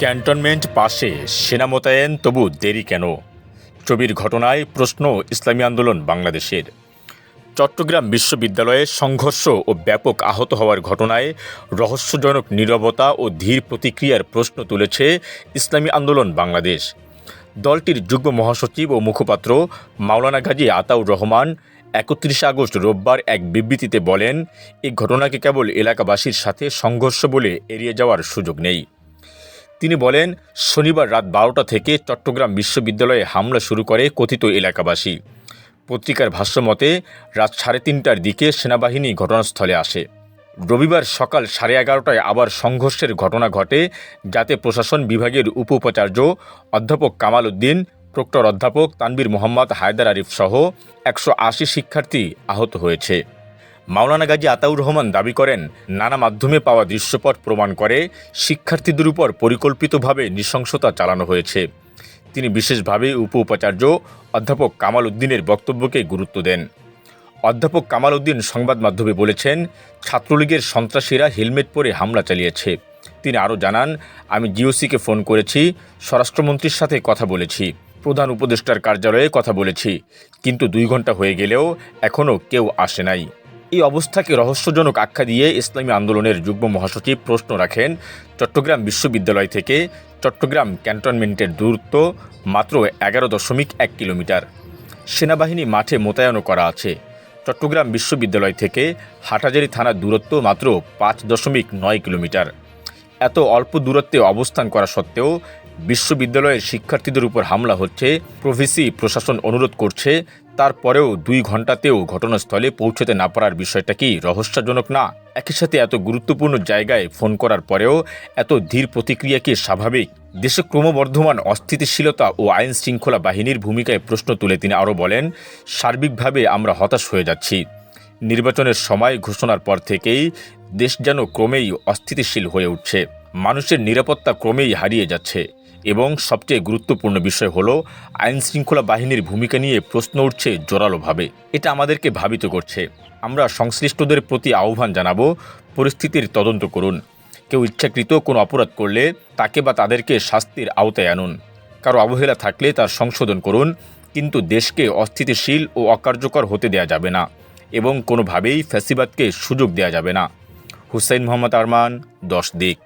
Cantonment পাশে সেনা মোতায়েন, তবু দেরি কেন? ছবির ঘটনায় প্রশ্ন, ইসলামী আন্দোলন বাংলাদেশের। চট্টগ্রাম বিশ্ববিদ্যালয়ে সংঘর্ষ ও ব্যাপক আহত হওয়ার ঘটনায় রহস্যজনক নীরবতা ও ধীর প্রতিক্রিয়ার প্রশ্ন তুলেছে ইসলামী আন্দোলন বাংলাদেশ। দলটির যুগ্ম মহাসচিব ও মুখপাত্র মাওলানা গাজী আতাউর রহমান একত্রিশে আগস্ট রোববার এক বিবৃতিতে বলেন এই ঘটনাকে কেবল এলাকাবাসীর সাথে সংঘর্ষ বলে এড়িয়ে যাওয়ার সুযোগ নেই। তিনি বলেন, শনিবার রাত বারোটা থেকে চট্টগ্রাম বিশ্ববিদ্যালয়ে হামলা শুরু করে কথিত এলাকাবাসী। পত্রিকার ভাষ্যমতে রাত সাড়ে তিনটার দিকে সেনাবাহিনী ঘটনাস্থলে আসে। রবিবার সকাল সাড়ে এগারোটায় আবার সংঘর্ষের ঘটনা ঘটে, যাতে প্রশাসন বিভাগের উপ উপাচার্য অধ্যাপক কামাল উদ্দিন, প্রক্টর অধ্যাপক তানবীর মোহাম্মদ, হায়দার আরিফ সহ একশো আশি শিক্ষার্থী আহত হয়েছে। মাওলানা গাজী আতাউর রহমান দাবি করেন, নানা মাধ্যমে পাওয়া দৃশ্যপট প্রমাণ করে শিক্ষার্থীদের উপর পরিকল্পিতভাবে নৃশংসতা চালানো হয়েছে। তিনি বিশেষভাবে উপ উপাচার্য অধ্যাপক কামাল উদ্দিনের বক্তব্যকে গুরুত্ব দেন। অধ্যাপক কামাল উদ্দিন সংবাদ মাধ্যমে বলেছেন, ছাত্রলীগের সন্ত্রাসীরা হেলমেট পরে হামলা চালিয়েছে। তিনি আরও জানান, আমি জিওসিকে ফোন করেছি, স্বরাষ্ট্রমন্ত্রীর সাথে কথা বলেছি, প্রধান উপদেষ্টার কার্যালয়ে কথা বলেছি, কিন্তু দুই ঘণ্টা হয়ে গেলেও এখনও কেউ আসে নাই। এই অবস্থাকে রহস্যজনক আখ্যা দিয়ে ইসলামী আন্দোলনের যুগ্ম মহাসচিব প্রশ্ন রাখেন, চট্টগ্রাম বিশ্ববিদ্যালয় থেকে চট্টগ্রাম ক্যান্টনমেন্টের দূরত্ব মাত্র এগারো দশমিক এক কিলোমিটার। সেনাবাহিনী মাঠে মোতায়েনও করা আছে। চট্টগ্রাম বিশ্ববিদ্যালয় থেকে হাটাজারি থানার দূরত্ব মাত্র পাঁচ দশমিক নয় কিলোমিটার। এত অল্প দূরত্বে অবস্থান করা সত্ত্বেও বিশ্ববিদ্যালয়ের শিক্ষার্থীদের উপর হামলা হচ্ছে। প্রভিসি প্রশাসন অনুরোধ করছে, তারপরেও দুই ঘন্টাতেও ঘটনাস্থলে পৌঁছতে না পারার বিষয়টা কি রহস্যজনক না? একই সাথে এত গুরুত্বপূর্ণ জায়গায় ফোন করার পরেও এত ধীর প্রতিক্রিয়া কি স্বাভাবিক? দেশে ক্রমবর্ধমান অস্থিতিশীলতা ও আইন শৃঙ্খলা বাহিনীর ভূমিকায় প্রশ্ন তুলে তিনি আরও বলেন, সার্বিকভাবে আমরা হতাশ হয়ে যাচ্ছি। নির্বাচনের সময় ঘোষণার পর থেকেই দেশ যেন ক্রমেই অস্থিতিশীল হয়ে উঠছে। মানুষের নিরাপত্তা ক্রমেই হারিয়ে যাচ্ছে এবং সবচেয়ে গুরুত্বপূর্ণ বিষয় হলো আইন শৃঙ্খলা বাহিনীর ভূমিকা নিয়ে প্রশ্ন উঠছে জোরালোভাবে। এটা আমাদেরকে ভাবিত করছে। আমরা সংশ্লিষ্টদের প্রতি আহ্বান জানাব, পরিস্থিতির তদন্ত করুন। কেউ ইচ্ছাকৃত কোনো অপরাধ করলে তাকে বা তাদেরকে শাস্তির আওতায় আনুন। কারও অবহেলা থাকলে তার সংশোধন করুন, কিন্তু দেশকে অস্থিতিশীল ও অকার্যকর হতে দেয়া যাবে না। এবং কোনোভাবেই ফ্যাসিবাদকে সুযোগ দেওয়া যাবে না। হুসাইন মোহাম্মদ আরমান দশ দিক।